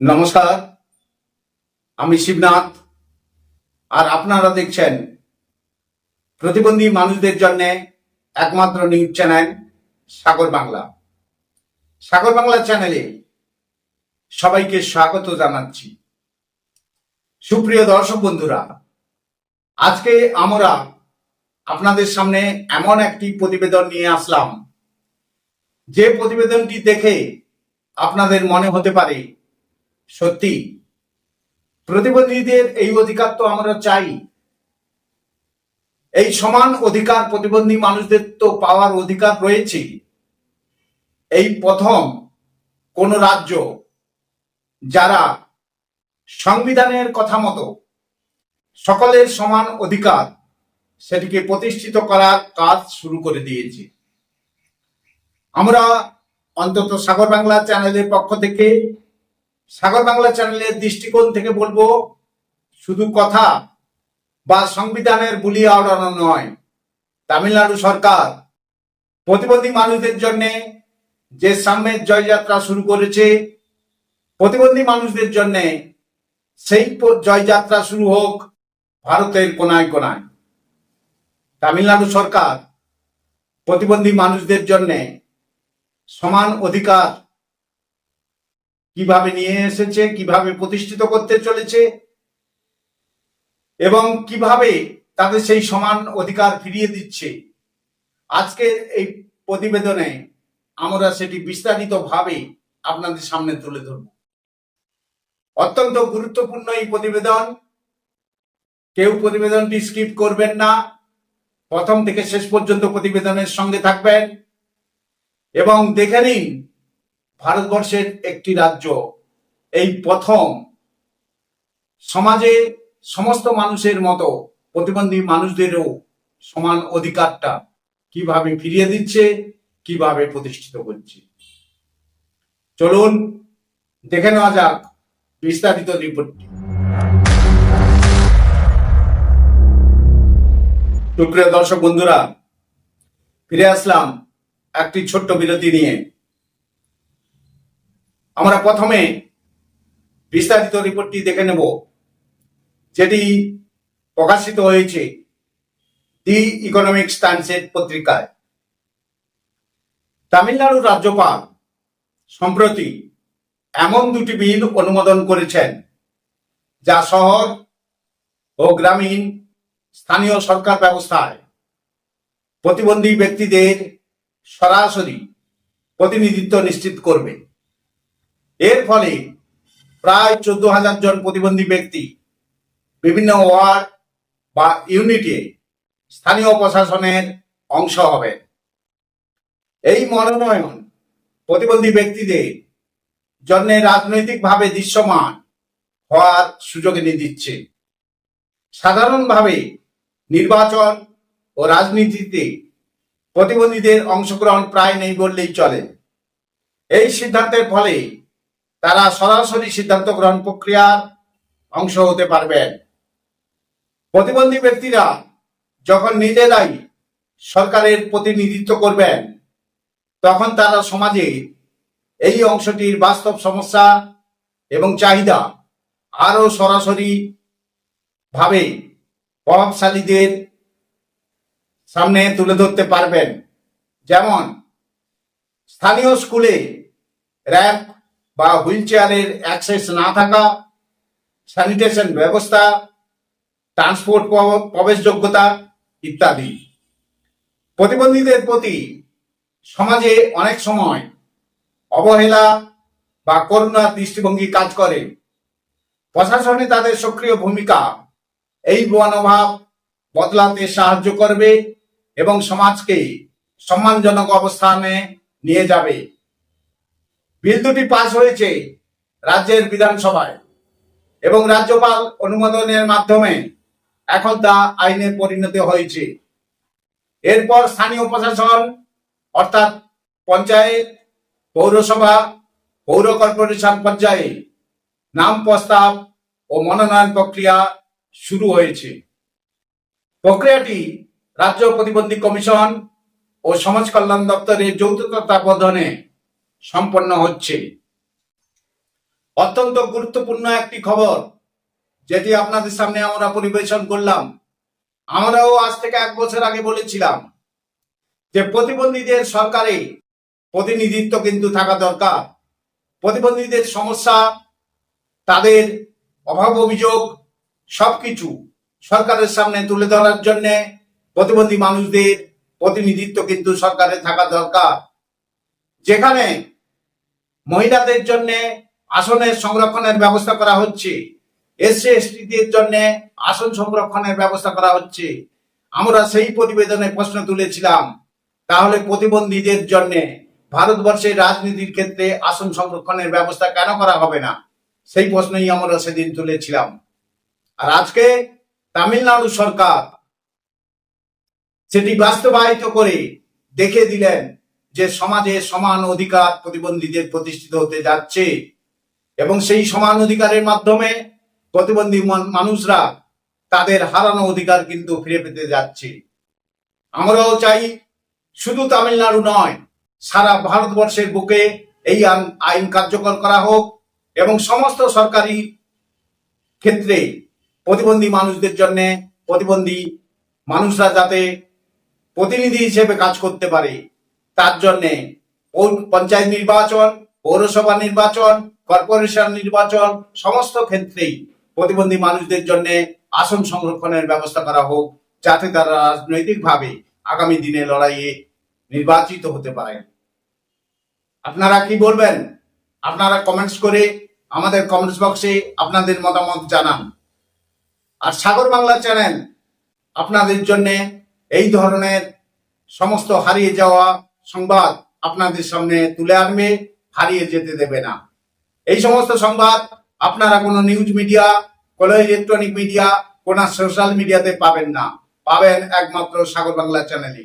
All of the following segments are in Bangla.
নমস্কার, আমি শিবনাথ। আর আপনারা দেখছেন প্রতিবন্ধী মানুষদের জন্য একমাত্র নিউজ চ্যানেল সাগর বাংলা। সাগর বাংলা চ্যানেলে সবাইকে স্বাগত জানাচ্ছি। সুপ্রিয় দর্শক বন্ধুরা, আজকে আমরা আপনাদের সামনে এমন একটি প্রতিবেদন নিয়ে আসলাম। যে প্রতিবেদনটি দেখে আপনাদের মনে হতে পারে সত্যি, প্রতিবন্ধীদের এই অধিকার তো আমরা চাই। এই সমান অধিকার প্রতিবন্ধী মানুষদের তো পাওয়ার অধিকার রয়েছে এই প্রথম কোন রাজ্য যারা সংবিধানের কথা মতো সকলের সমান অধিকার সেটিকে প্রতিষ্ঠিত করার কাজ শুরু করে দিয়েছে। আমরা অন্তত সাগর বাংলা চ্যানেলের পক্ষ থেকে সাগর বাংলা চ্যানেলের দৃষ্টিকোণ থেকে বলব, শুধু কথা বা সংবিধানের বুলি আওড়ানো নয়, তামিলনাড়ু সরকার প্রতিবন্ধী মানুষদের জন্য যে সাম্যের জয়যাত্রা শুরু করেছে, প্রতিবন্ধী মানুষদের জন্য সেই জয়যাত্রা শুরু হোক ভারতের কোনায় কোনায়। তামিলনাড়ু সরকার প্রতিবন্ধী মানুষদের জন্য সমান অধিকার কীভাবে নিয়ে এসেছে, কীভাবে প্রতিষ্ঠিত করতে চলেছে, এবং কীভাবে তাদের সেই সমান অধিকার ফিরিয়ে দিচ্ছে। আজকের এই প্রতিবেদনে আমরা সেটি বিস্তারিতভাবে আপনাদের সামনে তুলে ধরব। অত্যন্ত গুরুত্বপূর্ণ এই প্রতিবেদন। কেউ প্রতিবেদনটি স্কিপ করবেন না। প্রথম থেকে শেষ পর্যন্ত প্রতিবেদনের সঙ্গে থাকবেন। এবং দেখে নিন ভারতবর্ষের একটি রাজ্য। এই প্রথম সমাজে সমস্ত মানুষের মতো প্রতিবন্ধী মানুষদেরও সমান অধিকারটা কীভাবে ফিরিয়ে দিচ্ছে, কীভাবে প্রতিষ্ঠিত করছে। চলুন দেখে নেওয়া যাক বিস্তারিত রিপোর্টটি। সুপ্রিয় দর্শক বন্ধুরা, ফিরে আসলাম একটি ছোট্ট বিরতি নিয়ে। আমরা প্রথমে বিস্তারিত রিপোর্টটি দেখে নেব, যেটি প্রকাশিত হয়েছে দি ইকোনমিক্স টাইমসের পত্রিকায়। তামিলনাড়ুর রাজ্যপাল সম্প্রতি এমন দুটি বিল অনুমোদন করেছেন, যা শহর ও গ্রামীণ স্থানীয় সরকার ব্যবস্থায় প্রতিবন্ধী ব্যক্তিদের সরাসরি প্রতিনিধিত্ব নিশ্চিত করবে। এর ফলে প্রায় চোদ্দ হাজার জন প্রতিবন্ধী ব্যক্তি বিভিন্ন ওয়ার্ড বা ইউনিটে স্থানীয় প্রশাসনের অংশ হবে এই মনোনয়ন প্রতিবন্ধী ব্যক্তিদের জন্য রাজনৈতিকভাবে দৃশ্যমান হওয়ার সুযোগ এনে দিচ্ছে। সাধারণভাবে নির্বাচন ও রাজনীতিতে প্রতিবন্ধীদের অংশগ্রহণ প্রায় নেই বললেই চলে। এই সিদ্ধান্তের ফলে তারা সরাসরি সিদ্ধান্ত গ্রহণ প্রক্রিয়ার অংশ হতে পারবেন। প্রতিবন্ধী ব্যক্তিরা যখন নিজেরাই সরকারের প্রতিনিধিত্ব করবেন, তখন তারা সমাজে এই অংশটির বাস্তব সমস্যা এবং চাহিদা আরও সরাসরি ভাবে প্রভাবশালীদের সামনে তুলে ধরতে পারবেন। যেমন, স্থানীয় স্কুলে র্যাম্প বা হুইল চেয়ারের অ্যাক্সেস না থাকা, স্যানিটেশন ব্যবস্থা, ট্রান্সপোর্ট প্রবেশযোগ্যতা ইত্যাদি। প্রতিবন্ধীদের প্রতি সমাজে অনেক সময় অবহেলা বা করুণার দৃষ্টিভঙ্গি কাজ করে। প্রশাসনে তাদের সক্রিয় ভূমিকা এই মনোভাব বদলাতে সাহায্য করবে এবং সমাজকে সম্মানজনক অবস্থানে নিয়ে যাবে। বিল দুটি পাশ হয়েছে রাজ্যের বিধানসভায় এবং রাজ্যপাল অনুমোদনের মাধ্যমে এখন তা আইনে পরিণত হয়েছে। এরপর স্থানীয় প্রশাসন, অর্থাৎ পঞ্চায়েত, পৌরসভা, পৌর কর্পোরেশন পর্যায়ে নাম প্রস্তাব ও মনোনয়ন প্রক্রিয়া শুরু হয়েছে। প্রক্রিয়াটি রাজ্য প্রতিবন্ধী কমিশন ও সমাজ কল্যাণ দপ্তরের যৌথ তত্ত্বাবধানে সম্পন্ন হচ্ছে। অত্যন্ত গুরুত্বপূর্ণ একটি খবর, যেটি আপনাদের সামনে আমরা পরিবেশন করলাম। আমরাও আজ থেকে এক বছর আগে বলেছিলাম যে প্রতিবন্ধীদের সরকারে প্রতিনিধিত্ব কিন্তু থাকা দরকার। প্রতিবন্ধীদের সমস্যা, তাদের অভাব অভিযোগ, সবকিছু সরকারের সামনে তুলে ধরার জন্য প্রতিবন্ধী মানুষদের প্রতিনিধিত্ব কিন্তু সরকারে থাকা দরকার। যেখানে মহিলাদের জন্য আসনের সংরক্ষণের ব্যবস্থা করা হচ্ছে। এসসি, এসটিদের জন্য আসন সংরক্ষণের ব্যবস্থা করা হচ্ছে। আমরা সেই প্রতিবেদনে প্রশ্ন তুলেছিলাম, তাহলে প্রতিবন্ধীদের জন্য ভারতবর্ষের রাজনীতির ক্ষেত্রে আসন সংরক্ষণের ব্যবস্থা কেন করা হবে না? সেই প্রশ্নই আমরা সেদিন তুলেছিলাম। আর আজকে তামিলনাড়ু সরকার সেটি বাস্তবায়িত করে দেখে দিলেন যে সমাজে সমান অধিকার প্রতিবন্ধীদের প্রতিষ্ঠিত হতে যাচ্ছে এবং সেই সমান অধিকারের মাধ্যমে প্রতিবন্ধী মানুষরা তাদের হারানো অধিকার কিন্তু ফিরে পেতে যাচ্ছে। আমরাও চাই শুধু তামিলনাড়ু নয়, সারা ভারতবর্ষের বুকে এই আইন- কার্যকর করা হোক এবং সমস্ত সরকারি ক্ষেত্রে প্রতিবন্ধী মানুষদের জন্য প্রতিবন্ধী মানুষরা যাতে প্রতিনিধি হিসেবে কাজ করতে পারে। তার জন্য পঞ্চায়েত নির্বাচন, পৌরসভা নির্বাচন, কর্পোরেশন নির্বাচন, সমস্ত ক্ষেত্রেই প্রতিবন্ধী মানুষদের জন্য আসন সংরক্ষণের ব্যবস্থা করা হোক, যাতে তারা রাজনৈতিকভাবে আগামী দিনে লড়াইয়ে নির্বাচিত হতে পারেন আপনারা কি বলবেন? আপনারা কমেন্টস করে আমাদের কমেন্টস বক্সে আপনাদের মতামত জানান। আর সাগর বাংলা চ্যানেল আপনাদের জন্য এই ধরনের সমস্ত হারিয়ে যাওয়া সংবাদ আপনাদের সামনে তুলে আনবে, হারিয়ে যেতে দেবে না। এই সমস্ত সংবাদ আপনারা কোনো নিউজ মিডিয়া, কোনো ইলেকট্রনিক মিডিয়া, কোনো সোশ্যাল মিডিয়াতে পাবেন না। পাবেন একমাত্র সাগর বাংলা চ্যানেলে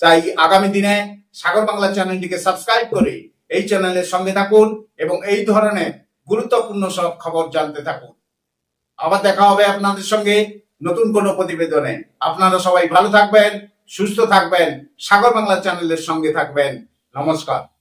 চাই আগামী দিনে সাগর বাংলা চ্যানেলটিকে সাবস্ক্রাইব করে এই চ্যানেলের সঙ্গে থাকুন এবং এই ধরনের গুরুত্বপূর্ণ সব খবর জানতে থাকুন। আবার দেখা হবে আপনাদের সঙ্গে নতুন কোনো প্রতিবেদনে। আপনারা সবাই ভালো থাকবেন সুস্থ থাকবেন। সাগর বাংলা চ্যানেলের সঙ্গে থাকবেন। নমস্কার।